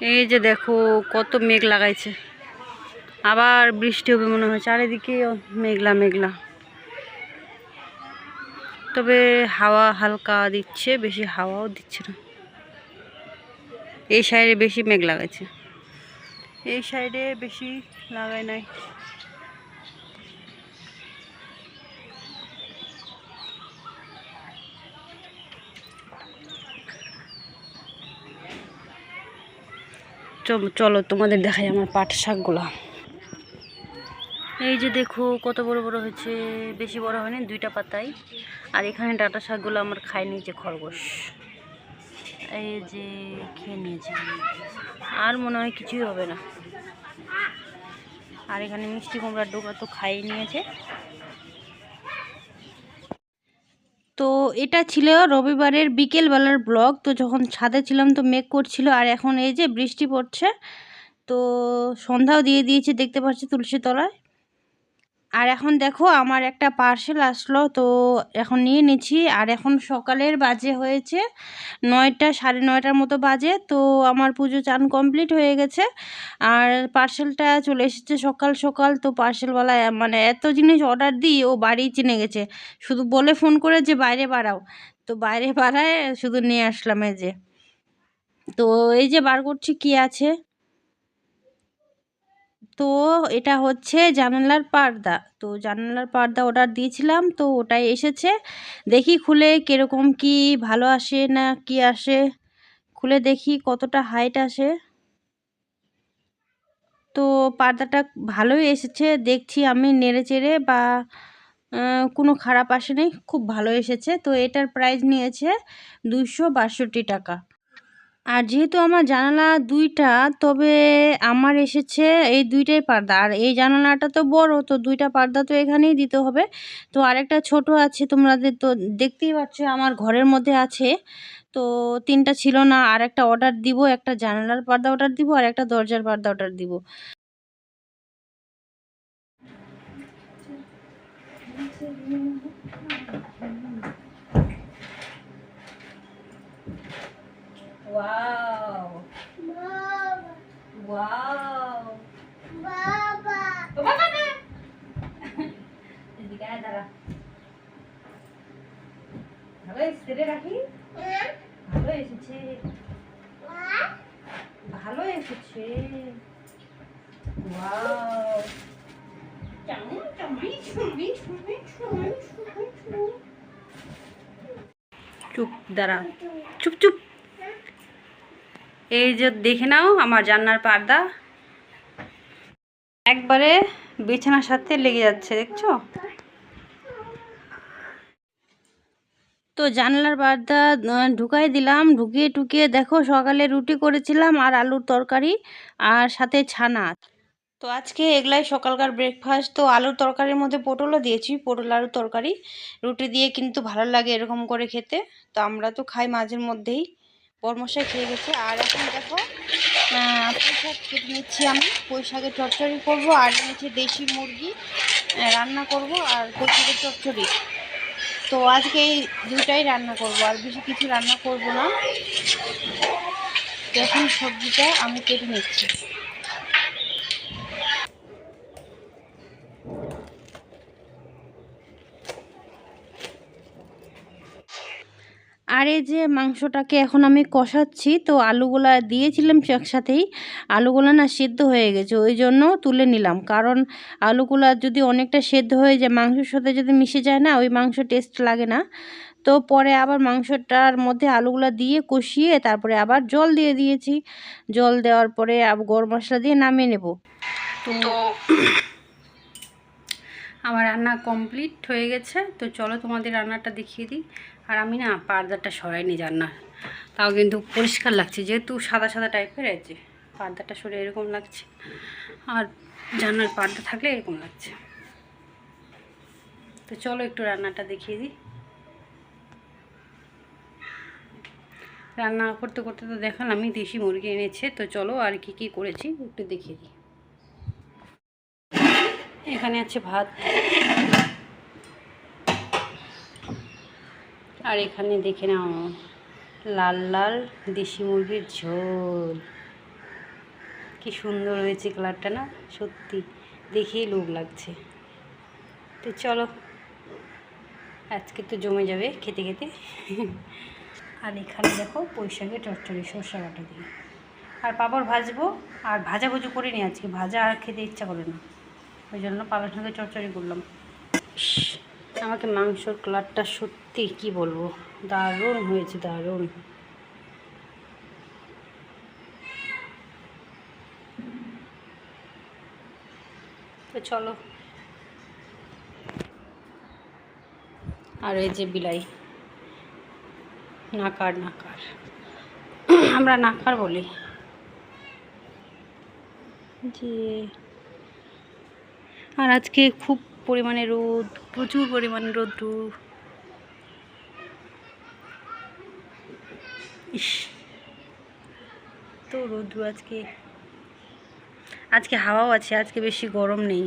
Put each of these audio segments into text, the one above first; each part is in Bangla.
এই যে দেখো, কত মেঘ লাগাইছে। আবার বৃষ্টি হবে মনে হয়, চারিদিকে মেঘলা মেঘলা। তবে হাওয়া হালকা দিচ্ছে, বেশি হাওয়াও দিচ্ছে না। এই সাইডে বেশি মেঘ লাগাইছে। এই সাইডে বেশি লাগায় নাই। চলো তোমাদের দেখাই আমার পাট শাকগুলা। এই যে দেখো, কত বড় বড় হয়েছে, বেশি বড় হয়নি, দুইটা পাতায় আর এখানে ডাটা শাকগুলো আমার খাই নিয়েছে খরগোশ। এই যে খেয়ে নিয়েছে। আর মনে হয় কিছুই হবে না। আর এখানে মিষ্টি কুমড়ার ডোকা তো খাই নিয়েছে। তো এটা ছিল রবিবারের বিকেলবেলার ব্লগ। তো যখন ছাদে ছিলাম তো মেঘ করছিল আর এখন এই যে বৃষ্টি পড়ছে, তো সন্ধ্যাও দিয়ে দিয়েছে, দেখতে পাচ্ছি তুলসী তলায়। আর এখন দেখো, আমার একটা পার্সেল আসলো, তো এখন নিয়ে নিচ্ছি। আর এখন সকালের বাজে হয়েছে নয়টা, সাড়ে নয়টার মতো বাজে, তো আমার পুজো চান কমপ্লিট হয়ে গেছে। আর পার্সেলটা চলে এসেছে সকাল সকাল, তো পার্সেলওয়ালা মানে এত জিনিস অর্ডার দিই, ও বাড়ি চিনে গেছে। শুধু বলে ফোন করে যে, বাইরে বাড়াও। তো বাইরে বাড়ায় শুধু নিয়ে আসলাম এই যে। তো এই যে বার করছি, কি আছে? তো এটা হচ্ছে জানালার পর্দা। তো জানালার পর্দা অর্ডার দিয়েছিলাম, তো ওটাই এসেছে। দেখি খুলে কীরকম কি ভালো আসে না কি আসে। খুলে দেখি কতটা হাইট আসে। তো পর্দাটা ভালোই এসেছে, দেখছি আমি নেড়ে চেড়ে বা কোনো খারাপ আসেনি খুব ভালো এসেছে। তো এটার প্রাইস নিয়েছে দুশো টাকা। আর যেহেতু আমার জানালা দুইটা, তবে আমার এসেছে এই দুইটাই পর্দা। আর এই জানালাটা তো বড়, তো দুইটা পর্দা তো এখানেই দিতে হবে। তো আরেকটা ছোট আছে, তোমাদের তো দেখতেই পাচ্ছ, আমার ঘরের মধ্যে আছে। তো তিনটা ছিল না, আর একটা অর্ডার দিব, একটা জানালার পর্দা অর্ডার দিব, আর একটা দরজার পর্দা অর্ডার দিব। Wow. Wow. বাবা এদিকে আয় দাঁড়া ভালো এসেছে রে রাখি ভালো এসেছে ভালো এসেছে ওয়াও চুপ, দাঁড়া চুপ চুপ এই যে দেখে নাও আমার জান্নার পর্দা। একবারে বিছানার সাথে লেগে যাচ্ছে, দেখছ? তো জানলার পর্দা ঢুকাই দিলাম, ঢুকিয়ে টুকিয়ে দেখো সকালে রুটি করেছিলাম আর আলুর তরকারি আর সাথে ছানা। তো আজকে এগুলাই সকালকার ব্রেকফাস্ট তো আলুর তরকারির মধ্যে পটলও দিয়েছি, পটল আলুর তরকারি। রুটি দিয়ে কিন্তু ভালো লাগে এরকম করে খেতে, তো আমরা তো খাই মাঝের মধ্যেই। বরমশাই খেয়ে গেছে। আর এখন দেখো পুঁইশাক পুঁই শাক কেটে নিচ্ছি আমি। পুঁই শাকের চচ্চড়ি করব আর নিচে দেশি মুরগি রান্না করব আর পুঁইশাকের চচ্চড়ি। তো আজকে এই দুটাই রান্না করব, আর বেশি কিছু রান্না করব না। এখন সবজিটা আমি কেটে নিচ্ছি। আর এই যে মাংসটাকে এখন আমি কষাচ্ছি, তো আলুগুলা দিয়েছিলাম একসাথেই, আলুগুলা না সেদ্ধ হয়ে গেছে, ওই জন্য তুলে নিলাম। কারণ আলুগুলা যদি অনেকটা সেদ্ধ হয়ে যায়, মাংসের সাথে যদি মিশে যায় না, ওই মাংস টেস্ট লাগে না। তো পরে আবার মাংসটার মধ্যে আলুগুলা দিয়ে কষিয়ে তারপরে আবার জল দিয়ে দিয়েছি। জল দেওয়ার পরে গরম মশলা দিয়ে নামিয়ে নেব। তো আমার রান্না কমপ্লিট হয়ে গেছে, তো চলো তোমাদের রান্নাটা দেখিয়ে দিই। আর আমি না পর্দাটা সরাইনি রান্নার তাও কিন্তু পরিষ্কার লাগছে, যেহেতু সাদা সাদা টাইপের আছে পর্দাটা সরে এরকম লাগছে। আর জান্নার পর্দা থাকলে এরকম লাগছে। তো চলো একটু রান্নাটা দেখিয়ে দিই। রান্না করতে করতে তো দেখালাম আমি দেশি মুরগি এনেছে, তো চলো আর কি কি করেছি একটু দেখিয়ে দিই। এখানে আছে ভাত আর এখানে দেখে নাও, লাল লাল দেশি মুরগির ঝোল। কি সুন্দর হয়েছে কালারটা না, সত্যি। দেখেই লোভ লাগছে। তো চলো, আজকে তো জমে যাবে খেতে খেতে। আর এখানে দেখো পৈশাকে চচ্চড়ি সর্ষা বাটা দিয়ে। আর পাপড় ভাজবো, আর ভাজা ভুজু করিনি আজকে। ভাজা আর খেতে ইচ্ছা করে না। ওই জন্য পালং সঙ্গে চচ্চড়ি করলাম। আমাকে মাংসর কালারটা সত্যি কি বলব? দারুণ হয়েছে, দারুণ। তো চলো। আর এই যে বিলাই, নাকার নাকার। আমরা নাকার বলি। যে, আর আজকে খুব পরিমাণে রোদ, প্রচুর পরিমাণে রোদ্রু ইস তো রোদ্রু আজকে। আজকে হাওয়াও আছে, আজকে বেশি গরম নেই।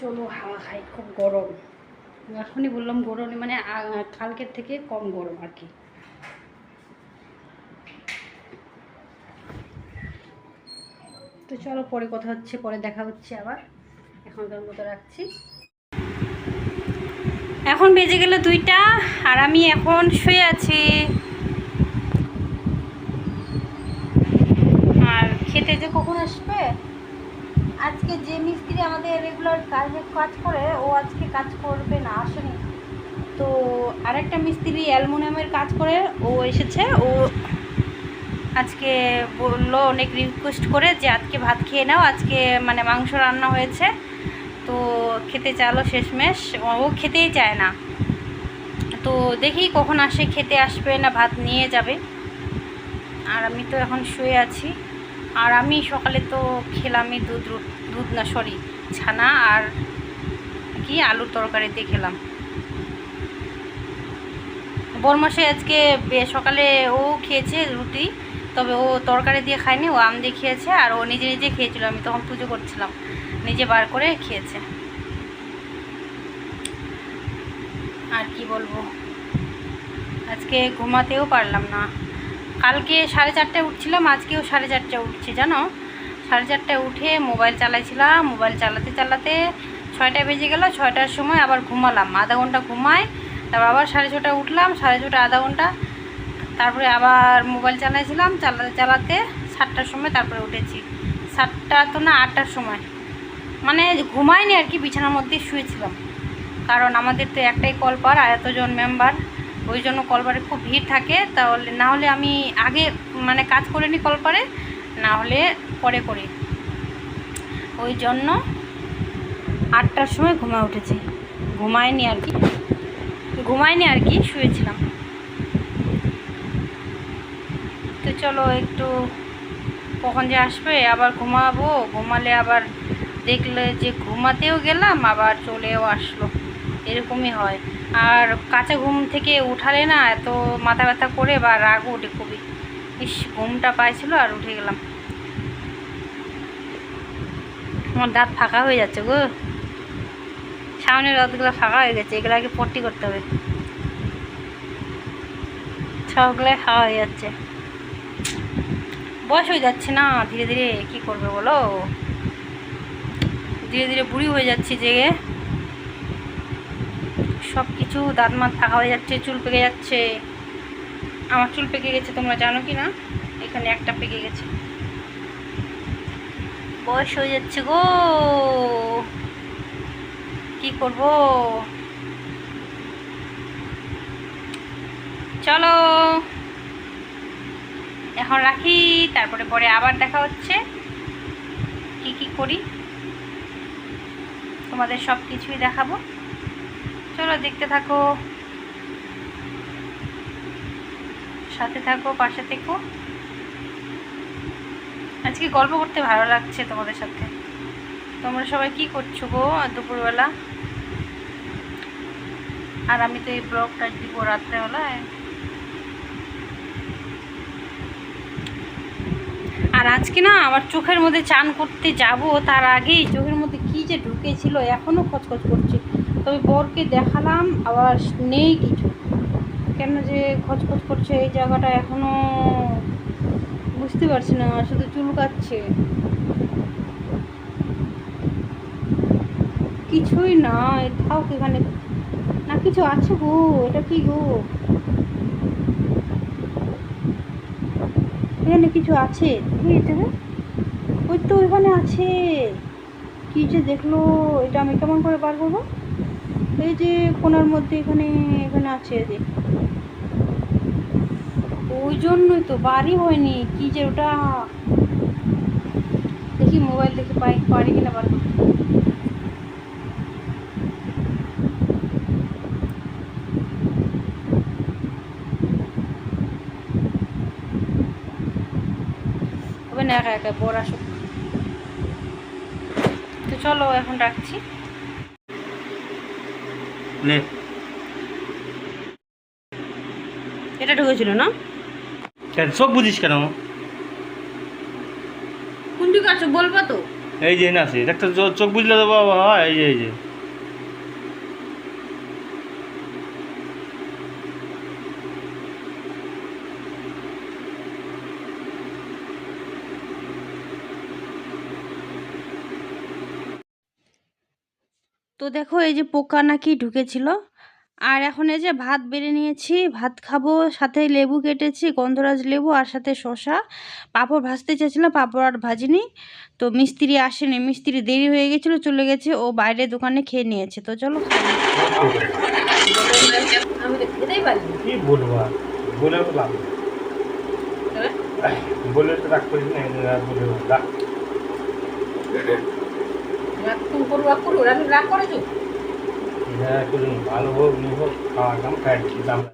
চলো, হাওয়া খাই, খুব গরম। এখনই বললাম গরম মানে কালকের থেকে কম গরম আর কি। তো চলো পরে কথা হচ্ছে, পরে দেখা হচ্ছে আবার। এখনকার মতো রাখছি। এখন বেজে গেল দুইটা আর আমি এখন শুয়ে আছি। আর খেতে যে কখন আসবে? আজকে যে মিস্ত্রি আমাদের রেগুলার কাজে কাজ করে, ও আজকে কাজ করবে না, আসেনি। তো আরেকটা মিস্ত্রি অ্যালমোনিয়ামের কাজ করে, ও এসেছে, ও আজকে বলল অনেক রিকোয়েস্ট করে যে আজকে ভাত খেয়ে নাও, আজকে মানে মাংস রান্না হয়েছে। তো খেতে চালো শেষমেশ, ও খেতেই চায় না। তো দেখি কখন আসে, খেতে আসবে না, ভাত নিয়ে যাবে। আর আমি তো এখন শুয়ে আছি। আর আমি সকালে তো খেলামই দুধ দুধ না সরি ছানা আর কি আলুর তরকারি দিয়ে খেলাম। বরমাসে আজকে সকালে ও খেয়েছে রুটি। তবে ও তরকারি দিয়ে খায়নি, ও আম দিয়ে খেয়েছে আর ও নিজে নিজে খেয়েছিল, আমি তখন পুজো করছিলাম। নিজে বার করে খেয়েছে। আর কি বলব? আজকে ঘুমাতেও পারলাম না। কালকে সাড়ে চারটায় উঠছিলাম, আজকেও সাড়ে চারটায় উঠছি, জানো? সাড়ে চারটায় উঠে মোবাইল চালাইছিলাম, মোবাইল চালাতে চালাতে ছয়টায় বেজে গেল, ছয়টার সময় আবার ঘুমালাম। আধা ঘণ্টা ঘুমাই তারপর আবার সাড়ে ছটায় উঠলাম, সাড়ে ছটা আধা ঘণ্টা তারপরে আবার মোবাইল চালাইছিলাম চালাতে চালাতে সাতটার সময় তারপরে উঠেছি। সাতটা তো না, আটটার সময়। মানে ঘুমাইনি আর কি, বিছানার মধ্যে শুয়েছিলাম। কারণ আমাদের তো একটাই কলপার আর এতজন মেম্বার ওই জন্য কলপারে খুব ভিড় থাকে। তাহলে না হলে আমি আগে মানে কাজ করে নিই কলপারে না হলে পরে করি। ওই জন্য আটটার সময় ঘুমা উঠেছি। ঘুমায়নি আর কি। ঘুমায়নি আর কি, শুয়েছিলাম তো চলো একটু, কখন যে আসবে? আবার ঘুমাবো। ঘুমালে আবার দেখলে যে ঘুমাতেও গেলাম, আবার চলেও আসলো। এরকমই হয়। আর কাঁচা ঘুম থেকে উঠালে না এত মাথা ব্যথা করে বা রাগ ওঠে খুবই। ইস, ঘুমটা পাইছিল আর উঠে গেলাম। আমার দাঁত ফাঁকা হয়ে যাচ্ছে গো। সামনের দাঁতগুলো ফাঁকা হয়ে গেছে, এগুলো আগে পট্টি করতে হবে। সবগুলাই খাওয়া হয়ে যাচ্ছে। বয়স হয়ে যাচ্ছে না, ধীরে ধীরে কি করবে বলো? ধীরে ধীরে বুড়ি হয়ে যাচ্ছে জেগে সব কিছু দাঁত মাত ফাঁকা হয়ে যাচ্ছে, চুল পেকে যাচ্ছে। আমার চুল পেকে গেছে, তোমরা জানো কি না? এখানে একটা পেকে গেছে। বয়স হয়ে যাচ্ছে গো। কি করব? চলো। এখন রাখি, তারপরে পরে আবার দেখা হচ্ছে। কি কি করি? তোমাদের সব কিছুই দেখাবো। চলো দেখতে থাকো। সাথে থাকো, পাশে থেকো। আজকে গল্প করতে ভালো লাগছে তোমাদের সাথে। তোমরা সবাই কি করছ গো দুপুরবেলা? আর আমি তো এই ব্লগটা দিব রাত্রেবেলায়। আজকে না আবার চোখের মধ্যে চান করতে যাব, তার আগেই চোখের মধ্যে কি যে ঢুকেছিল এখনও খচখচ করছে। তবে বরকে দেখালাম, আবার নেই কিছু। কেন যে খচখচ করছে এই জায়গাটা এখনও বুঝতে পারছি না, শুধু চুলকাচ্ছে। কিছুই না থাক এখানে। না, কিছু আছে গো, এটা কি গো? এখানে কিছু আছে? দেখি। এটা ওই তো এখানে আছে। কি যে দেখল? এটা আমি কেমন করে বার করব? এই যে কোনার মধ্যে এখানে এখানে আছে যে। ওই জন্যই তো বাড়ি হয়নি। কি যে ওটা? দেখি মোবাইল দেখে পাই, পারি কিনা বার করতে। না একা একা বড় আসুক। তো চলো এখন রাখছি। এটা ঢুকেছিল না? কেন? চোখ বুঝিস কেন? কোনটি কাছে বলবা তো। এই যে না আছে। একটা চোখ বুঝলে তো বাবা এই যে এই যে। তো দেখো এই যে পোকা নাকি ঢুকেছিল। আর এখন এই যে ভাত বেড়ে নিয়েছি ভাত খাব সাথে লেবু কেটেছি গন্ধরাজ লেবু আর সাথে শসা। পাঁপড় ভাজতে চেয়েছিলাম পাঁপড় আর ভাজিনি। তো মিস্ত্রি আসেনি মিস্ত্রি দেরি হয়ে গেছিল চলে গেছে ও বাইরে দোকানে খেয়ে নিয়েছে। তো চলো বলে তো রাগ করিস না রাগ। দাম।